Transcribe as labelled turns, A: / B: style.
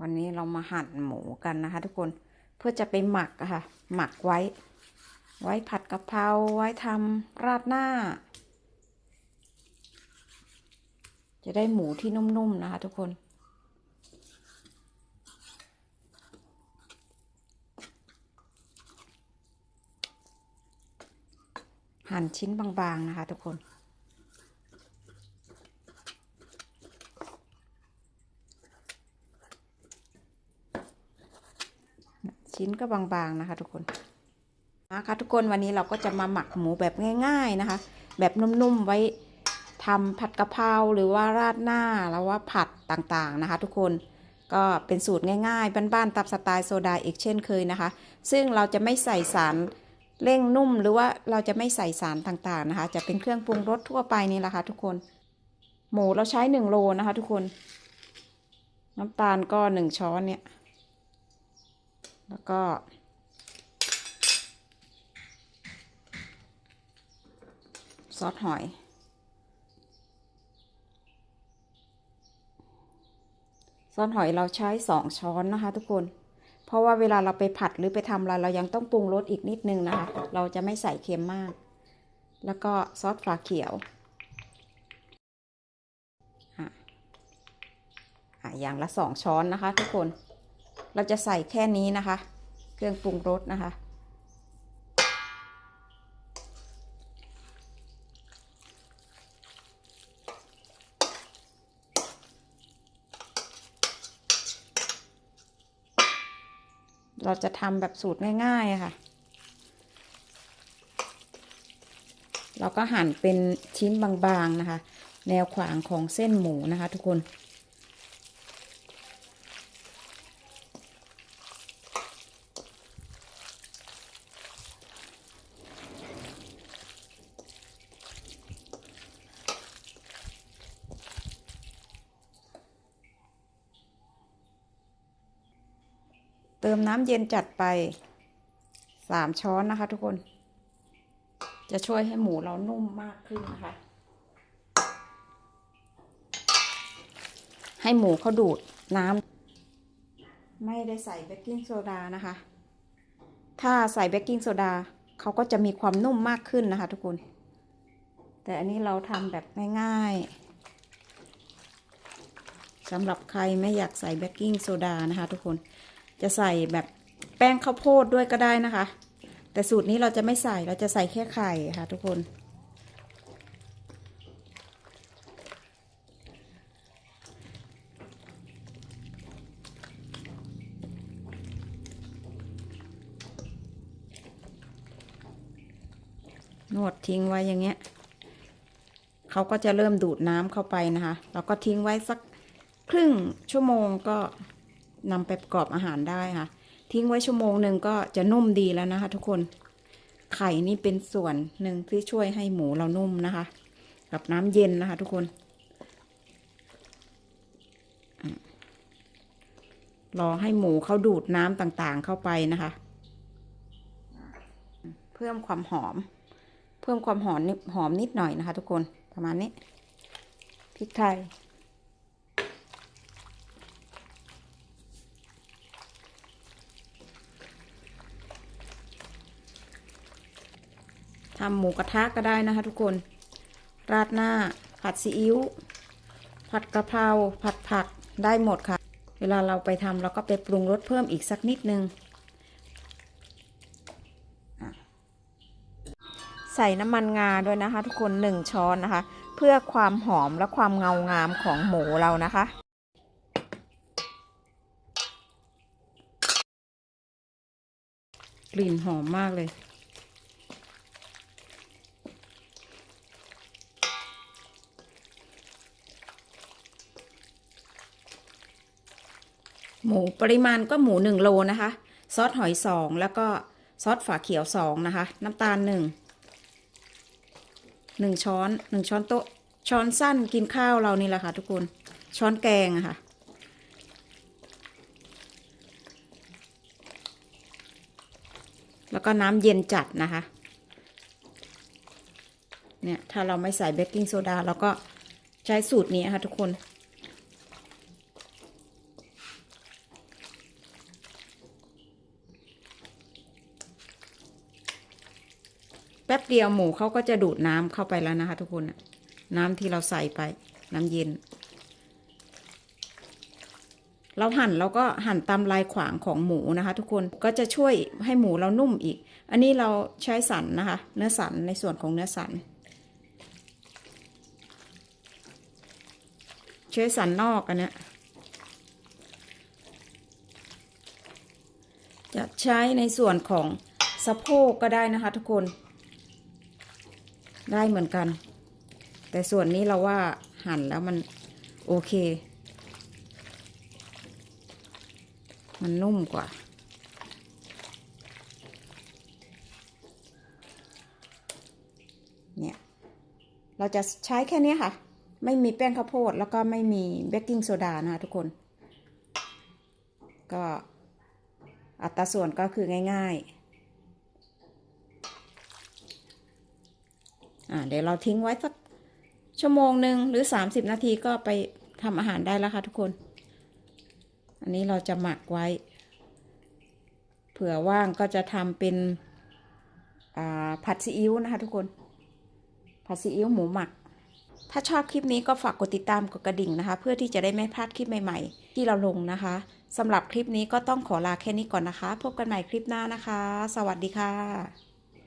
A: วันนี้เรามาหั่นหมูกันนะคะ ทุกคนเพื่อจะไปหมักค่ะ หมักไว้ ไว้ผัดกะเพราไว้ทำราดหน้า จะได้หมูที่นุ่มๆนะคะทุกคน หั่นชิ้นบางๆนะคะทุกคน ชิ้นก็บางๆนะคะ ทุกคนนะคะทุกคนวันนี้เราก็จะมาหมักหมูแบบง่าย ๆนะคะ แบบนุ่มๆไว้ทำผัดกะเพราหรือว่าราดหน้าแล้วว่าผัดต่างๆนะคะ ทุกคนก็เป็นสูตรง่ายๆบ้านๆตามสไตล์โซดาอีกเช่นเคยนะคะ ซึ่งเราจะไม่ใส่สารเร่งนุ่มหรือว่าเราจะไม่ใส่สารต่างๆนะคะ จะเป็นเครื่องปรุงรสทั่วไปนี่แหละค่ะทุกคน หมูเราใช้หนึ่งโลนะคะ ทุกคน น้ำตาลก็หนึ่งช้อนเนี่ย แล้วก็ ซอสหอย ซอสหอยเราใช้สองช้อนนะคะ ทุกคน เพราะว่าเวลาเราไปผัดหรือไปทำอะไรเรายังต้องปรุงรสอีกนิดนึงนะคะ เราจะไม่ใส่เค็มมาก แล้วก็ซอสฝาเขียวอะอะอย่างละสองช้อนนะคะทุกคน เราจะใส่แค่นี้นะคะ เครื่องปรุงรสนะคะ เราจะทำแบบสูตรง่ายๆค่ะ เราก็หั่นเป็นชิ้นบางๆนะคะ แนวขวางของเส้นหมูนะคะทุกคน ติมน้ำเย็นจัดไปสามช้อนนะคะ ทุกคน จะช่วยให้หมูเรานุ่มมากขึ้นนะคะ ให้หมูเขาดูดน้ำไม่ได้ใส่เบกกิ้งโซดานะคะ ถ้าใส่เบกกิ้งโซดาเขาก็จะมีความนุ่มมากขึ้นนะคะ ทุกคน แต่อันนี้เราทำแบบง่ายๆสำหรับใครไม่อยากใส่เบกกิ้งโซดานะคะ ทุกคน จะใส่แบบแป้งข้าวโพดด้วยก็ได้นะคะ แต่สูตรนี้เราจะไม่ใส่เราจะใส่แค่ไข่ค่ะ ทุกคน นวดทิ้งไว้อย่างเงี้ยเขาก็จะเริ่มดูดน้ำเข้าไปนะคะ เราก็ทิ้งไว้สักครึ่งชั่วโมงก็ นำไปประกอบอาหารได้ค่ะ ทิ้งไว้ชั่วโมงหนึ่งก็จะนุ่มดีแล้วนะคะ ทุกคน ไข่นี่เป็นส่วนหนึ่งที่ช่วยให้หมูเรานุ่มนะคะ กับน้ำเย็นนะคะ ทุกคน รอให้หมูเขาดูดน้ำต่างๆเข้าไปนะคะ เพิ่มความหอม เพิ่มความหอมนิดหอมนิดหน่อยนะคะ ทุกคนประมาณนี้พริกไทย ทำหมูกระทะก็ได้นะคะ ทุกคน ราดหน้า ผัดซีอิ๊ว ผัดกะเพราผัดผักได้หมดค่ะ เวลาเราไปทำเราก็ไปปรุงรสเพิ่มอีกสักนิดนึง ใส่น้ำมันงาด้วยนะคะ ทุกคนหนึ่งช้อนนะคะ เพื่อความหอมและความเงางามของหมูเรานะคะกลิ่นหอมมากเลย หมูปริมาณก็หมูหนึ่งโลนะคะ ซอสหอยสองแล้วก็ซอสฝาเขียวสองนะคะ น้ำตาลหนึ่งหนึ่งช้อนหนึ่งช้อนโต๊ะช้อนสั้นกินข้าวเรานี่แหละค่ะทุกคน ช้อนแกงอะค่ะ แล้วก็น้ำเย็นจัดนะคะ เนี่ย ถ้าเราไม่ใส่เบกกิ้งโซดาเราก็ใช้สูตรนี้ค่ะทุกคน ป๊บเดียวหมูเขาก็จะดูดน้ำเข้าไปแล้วนะคะ ทุกคนน่ะน้ำที่เราใส่ไป น้ำเย็น เราหั่นเราก็หั่นตามลายขวางของหมูนะคะ ทุกคนก็จะช่วยให้หมูเรานุ่มอีก อันนี้เราใช้สันนะคะ เนื้อสันในส่วนของเนื้อสันใช้สันนอกอันนี้จะใช้ในส่วนของสะโพกก็ได้นะคะทุกคน ได้เหมือนกัน แต่ส่วนนี้เราว่าหั่นแล้วมันโอเค มันนุ่มกว่า เนี่ย เราจะใช้แค่นี้ค่ะ ไม่มีแป้งข้าวโพดแล้วก็ไม่มีเบกกิ้งโซดานะคะทุกคน ก็อัตราส่วนก็คือง่าย ๆ อ่าเดี๋ยวเราทิ้งไว้สักชั่วโมงหนึ่งหรือ 30 นาทีก็ไปทำอาหารได้แล้วค่ะทุกคน อันนี้เราจะหมักไว้ เผื่อว่างก็จะทำเป็นผัดซีอิ๊วนะคะทุกคน ผัดซีอิ๊วหมูหมัก ถ้าชอบคลิปนี้ก็ฝากกดติดตามกดกระดิ่งนะคะ เพื่อที่จะได้ไม่พลาดคลิปใหม่ ๆ ที่เราลงนะคะสำหรับคลิปนี้ก็ต้องขอลาแค่นี้ก่อนนะคะ พบกันใหม่คลิปหน้านะคะ สวัสดีค่ะ